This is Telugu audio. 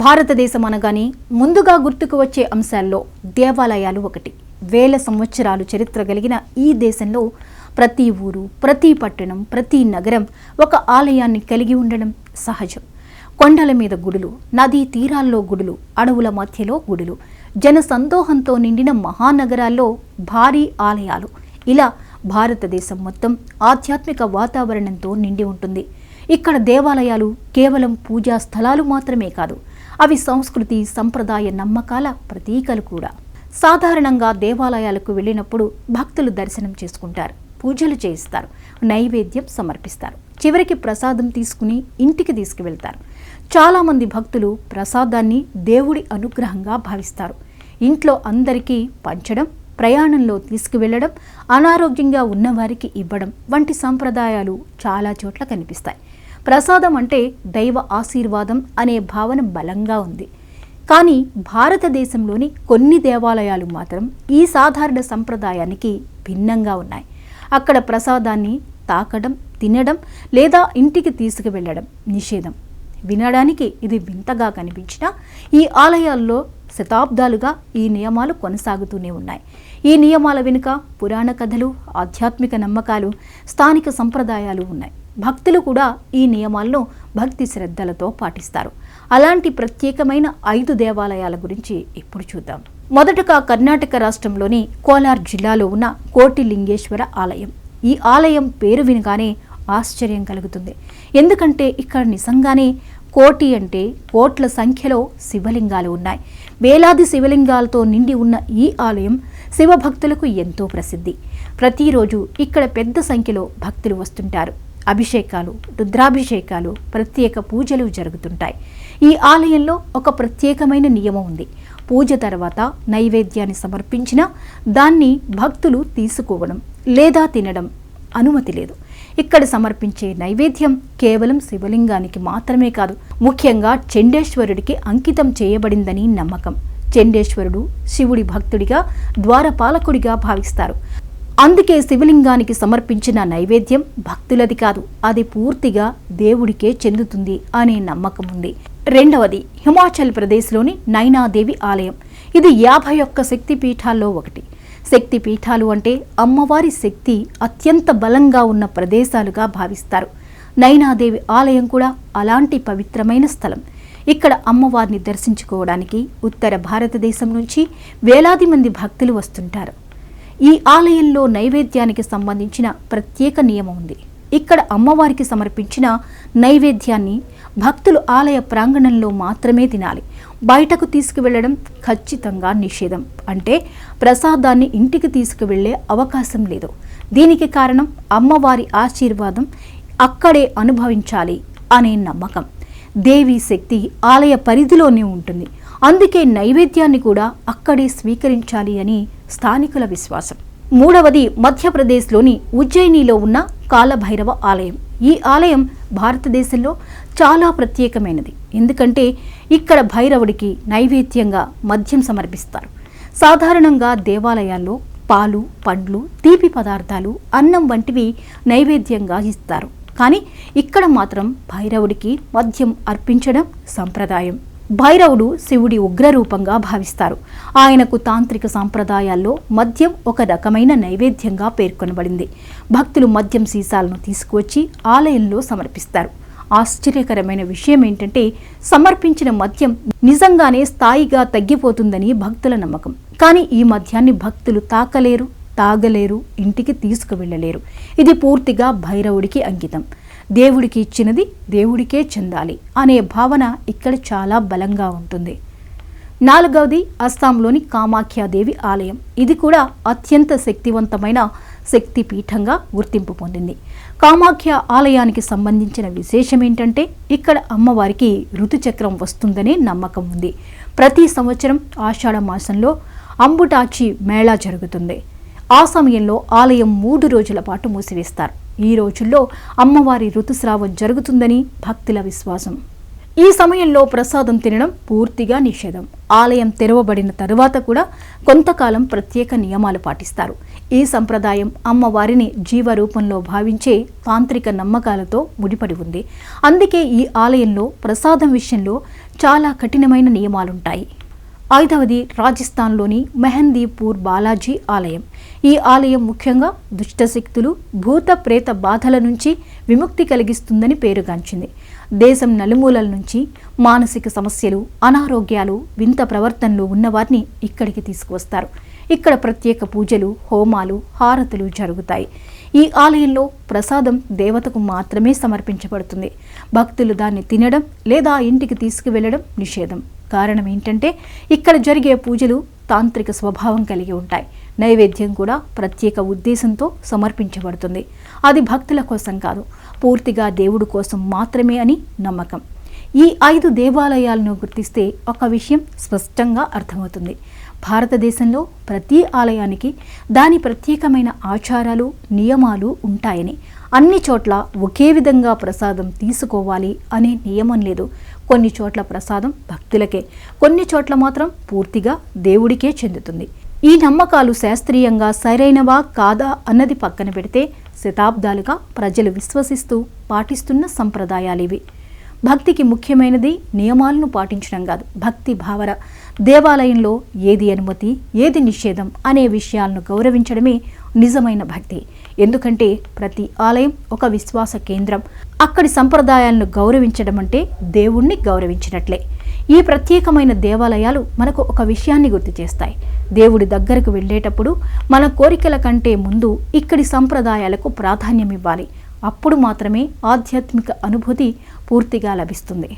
భారతదేశం అనగానే ముందుగా గుర్తుకు వచ్చే అంశాల్లో దేవాలయాలు ఒకటి. వేల సంవత్సరాలు చరిత్ర కలిగిన ఈ దేశంలో ప్రతి ఊరు ప్రతి పట్టణం ప్రతి నగరం ఒక ఆలయాన్ని కలిగి ఉండడం సహజం. కొండల మీద గుడులు నదీ తీరాల్లో గుడులు అడవుల మధ్యలో గుడులు జన సందోహంతో నిండిన మహానగరాల్లో భారీ ఆలయాలు. ఇలా భారతదేశం మొత్తం ఆధ్యాత్మిక వాతావరణంతో నిండి ఉంటుంది. ఇక్కడ దేవాలయాలు కేవలం పూజా స్థలాలు మాత్రమే కాదు అవి సంస్కృతి సంప్రదాయ నమ్మకాల ప్రతీకలు కూడా. సాధారణంగా దేవాలయాలకు వెళ్ళినప్పుడు భక్తులు దర్శనం చేసుకుంటారు పూజలు చేయిస్తారు నైవేద్యం సమర్పిస్తారు. చివరికి ప్రసాదం తీసుకుని ఇంటికి తీసుకువెళ్తారు. చాలామంది భక్తులు ప్రసాదాన్ని దేవుడి అనుగ్రహంగా భావిస్తారు. ఇంట్లో అందరికీ పంచడం ప్రయాణంలో తీసుకువెళ్ళడం అనారోగ్యంగా ఉన్నవారికి ఇవ్వడం వంటి సంప్రదాయాలు చాలా చోట్ల కనిపిస్తాయి. ప్రసాదం అంటే దైవ ఆశీర్వాదం అనే భావన బలంగా ఉంది. కానీ భారతదేశంలోని కొన్ని దేవాలయాలు మాత్రం ఈ సాధారణ సంప్రదాయానికి భిన్నంగా ఉన్నాయి. అక్కడ ప్రసాదాన్ని తాకడం తినడం లేదా ఇంటికి తీసుకువెళ్ళడం నిషేధం. వినడానికి ఇది వింతగా కనిపించినా ఈ ఆలయాల్లో శతాబ్దాలుగా ఈ నియమాలు కొనసాగుతూనే ఉన్నాయి. ఈ నియమాల వెనుక పురాణ కథలు ఆధ్యాత్మిక నమ్మకాలు స్థానిక సంప్రదాయాలు ఉన్నాయి. భక్తులు కూడా ఈ నియమాలను భక్తి శ్రద్ధలతో పాటిస్తారు. అలాంటి ప్రత్యేకమైన ఐదు దేవాలయాల గురించి ఇప్పుడు చూద్దాం. మొదటగా కర్ణాటక రాష్ట్రంలోని కోలార్ జిల్లాలో ఉన్న కోటిలింగేశ్వర ఆలయం. ఈ ఆలయం పేరు వినగానే ఆశ్చర్యం కలుగుతుంది. ఎందుకంటే ఇక్కడ నిజంగానే కోటి అంటే కోట్ల సంఖ్యలో శివలింగాలు ఉన్నాయి. వేలాది శివలింగాలతో నిండి ఉన్న ఈ ఆలయం శివభక్తులకు ఎంతో ప్రసిద్ధి. ప్రతిరోజు ఇక్కడ పెద్ద సంఖ్యలో భక్తులు వస్తుంటారు. అభిషేకాలు రుద్రాభిషేకాలు ప్రత్యేక పూజలు జరుగుతుంటాయి. ఈ ఆలయంలో ఒక ప్రత్యేకమైన నియమం ఉంది. పూజ తర్వాత నైవేద్యాన్ని సమర్పించిన దాన్ని భక్తులు తీసుకోవడం లేదా తినడం అనుమతి లేదు. ఇక్కడ సమర్పించే నైవేద్యం కేవలం శివలింగానికి మాత్రమే కాదు ముఖ్యంగా చండేశ్వరుడికి అంకితం చేయబడిందని నమ్మకం. చండేశ్వరుడు శివుడి భక్తుడిగా ద్వారపాలకుడిగా భావిస్తారు. అందుకే శివలింగానికి సమర్పించిన నైవేద్యం భక్తులది కాదు అది పూర్తిగా దేవుడికే చెందుతుంది అనే నమ్మకం ఉంది. రెండవది హిమాచల్ ప్రదేశ్లోని నైనాదేవి ఆలయం. ఇది యాభై ఒక్క శక్తి పీఠాల్లో ఒకటి. శక్తి పీఠాలు అంటే అమ్మవారి శక్తి అత్యంత బలంగా ఉన్న ప్రదేశాలుగా భావిస్తారు. నైనాదేవి ఆలయం కూడా అలాంటి పవిత్రమైన స్థలం. ఇక్కడ అమ్మవారిని దర్శించుకోవడానికి ఉత్తర భారతదేశం నుంచి వేలాది మంది భక్తులు వస్తుంటారు. ఈ ఆలయంలో నైవేద్యానికి సంబంధించిన ప్రత్యేక నియమం ఉంది. ఇక్కడ అమ్మవారికి సమర్పించిన నైవేద్యాన్ని భక్తులు ఆలయ ప్రాంగణంలో మాత్రమే తినాలి. బయటకు తీసుకువెళ్ళడం ఖచ్చితంగా నిషేధం. అంటే ప్రసాదాన్ని ఇంటికి తీసుకువెళ్ళే అవకాశం లేదు. దీనికి కారణం అమ్మవారి ఆశీర్వాదం అక్కడే అనుభవించాలి అనే నమ్మకం. దేవి శక్తి ఆలయ పరిధిలోనే ఉంటుంది. అందుకే నైవేద్యాన్ని కూడా అక్కడే స్వీకరించాలి అని స్థానికుల విశ్వాసం. మూడవది మధ్యప్రదేశ్లోని ఉజ్జయినిలో ఉన్న కాలభైరవ ఆలయం. ఈ ఆలయం భారతదేశంలో చాలా ప్రత్యేకమైనది. ఎందుకంటే ఇక్కడ భైరవుడికి నైవేద్యంగా మద్యం సమర్పిస్తారు. సాధారణంగా దేవాలయాల్లో పాలు పండ్లు తీపి పదార్థాలు అన్నం వంటివి నైవేద్యంగా ఇస్తారు. కానీ ఇక్కడ మాత్రం భైరవుడికి మద్యం అర్పించడం సంప్రదాయం. భైరవుడు శివుడి ఉగ్రరూపంగా భావిస్తారు. ఆయనకు తాంత్రిక సాంప్రదాయాల్లో మద్యం ఒక రకమైన నైవేద్యంగా పేర్కొనబడింది. భక్తులు మద్యం సీసాలను తీసుకువచ్చి ఆలయంలో సమర్పిస్తారు. ఆశ్చర్యకరమైన విషయం ఏంటంటే సమర్పించిన మద్యం నిజంగానే స్థాయిగా తగ్గిపోతుందని భక్తుల నమ్మకం. కానీ ఈ మద్యాన్ని భక్తులు తాకలేరు తాగలేరు ఇంటికి తీసుకువెళ్ళలేరు. ఇది పూర్తిగా భైరవుడికి అంకితం. దేవుడికి ఇచ్చినది దేవుడికే చెందాలి అనే భావన ఇక్కడ చాలా బలంగా ఉంటుంది. నాలుగవది అస్సాంలోని కామాఖ్యాదేవి ఆలయం. ఇది కూడా అత్యంత శక్తివంతమైన శక్తిపీఠంగా గుర్తింపు పొందింది. కామాఖ్య ఆలయానికి సంబంధించిన విశేషం ఏంటంటే ఇక్కడ అమ్మవారికి ఋతుచక్రం వస్తుందనే నమ్మకం ఉంది. ప్రతి సంవత్సరం ఆషాఢ మాసంలో అంబుటాచి మేళా జరుగుతుంది. ఆ సమయంలో ఆలయం మూడు రోజుల పాటు మూసివేస్తారు. ఈ రోజుల్లో అమ్మవారి ఋతుస్రావం జరుగుతుందని భక్తుల విశ్వాసం. ఈ సమయంలో ప్రసాదం తినడం పూర్తిగా నిషేధం. ఆలయం తెరవబడిన తరువాత కూడా కొంతకాలం ప్రత్యేక నియమాలు పాటిస్తారు. ఈ సంప్రదాయం అమ్మవారిని జీవ రూపంలో భావించే తాంత్రిక నమ్మకాలతో ముడిపడి ఉంది. అందుకే ఈ ఆలయంలో ప్రసాదం విషయంలో చాలా కఠినమైన నియమాలుంటాయి. ఐదవది రాజస్థాన్లోని మెహందీపూర్ బాలాజీ ఆలయం. ఈ ఆలయం ముఖ్యంగా దుష్టశక్తులు భూత ప్రేత బాధల నుంచి విముక్తి కలిగిస్తుందని పేరుగాంచింది. దేశం నలుమూలల నుంచి మానసిక సమస్యలు అనారోగ్యాలు వింత ప్రవర్తనలు ఉన్నవారిని ఇక్కడికి తీసుకువస్తారు. ఇక్కడ ప్రత్యేక పూజలు హోమాలు హారతులు జరుగుతాయి. ఈ ఆలయంలో ప్రసాదం దేవతకు మాత్రమే సమర్పించబడుతుంది. భక్తులు దాన్ని తినడం లేదా ఇంటికి తీసుకువెళ్ళడం నిషేధం. కారణం ఏంటంటే ఇక్కడ జరిగే పూజలు తాంత్రిక స్వభావం కలిగి ఉంటాయి. నైవేద్యం కూడా ప్రత్యేక ఉద్దేశంతో సమర్పించబడుతుంది. అది భక్తుల కోసం కాదు పూర్తిగా దేవుడు కోసం మాత్రమే అని నమ్మకం. ఈ ఐదు దేవాలయాలను గుర్తిస్తే ఒక విషయం స్పష్టంగా అర్థమవుతుంది. భారతదేశంలో ప్రతి ఆలయానికి దాని ప్రత్యేకమైన ఆచారాలు నియమాలు ఉంటాయని. అన్ని చోట్ల ఒకే విధంగా ప్రసాదం తీసుకోవాలి అనే నియమం లేదు. కొన్ని చోట్ల ప్రసాదం భక్తులకే కొన్ని చోట్ల మాత్రం పూర్తిగా దేవుడికే చెందుతుంది. ఈ నమ్మకాలు శాస్త్రీయంగా సరైనవా కాదా అన్నది పక్కన పెడితే శతాబ్దాలుగా ప్రజలు విశ్వసిస్తూ పాటిస్తున్న సంప్రదాయాలివి. భక్తికి ముఖ్యమైనది నియమాలను పాటించడం కాదు భక్తి భావన. దేవాలయంలో ఏది అనుమతి ఏది నిషేధం అనే విషయాలను గౌరవించడమే నిజమైన భక్తి. ఎందుకంటే ప్రతి ఆలయం ఒక విశ్వాస కేంద్రం. అక్కడి సంప్రదాయాలను గౌరవించడం అంటే దేవుణ్ణి గౌరవించినట్లే. ఈ ప్రత్యేకమైన దేవాలయాలు మనకు ఒక విషయాన్ని గుర్తు చేస్తాయి. దేవుడి దగ్గరకు వెళ్ళేటప్పుడు మన కోరికల కంటే ముందు ఇక్కడి సంప్రదాయాలకు ప్రాధాన్యం ఇవ్వాలి. అప్పుడు మాత్రమే ఆధ్యాత్మిక అనుభూతి పూర్తిగా లభిస్తుంది.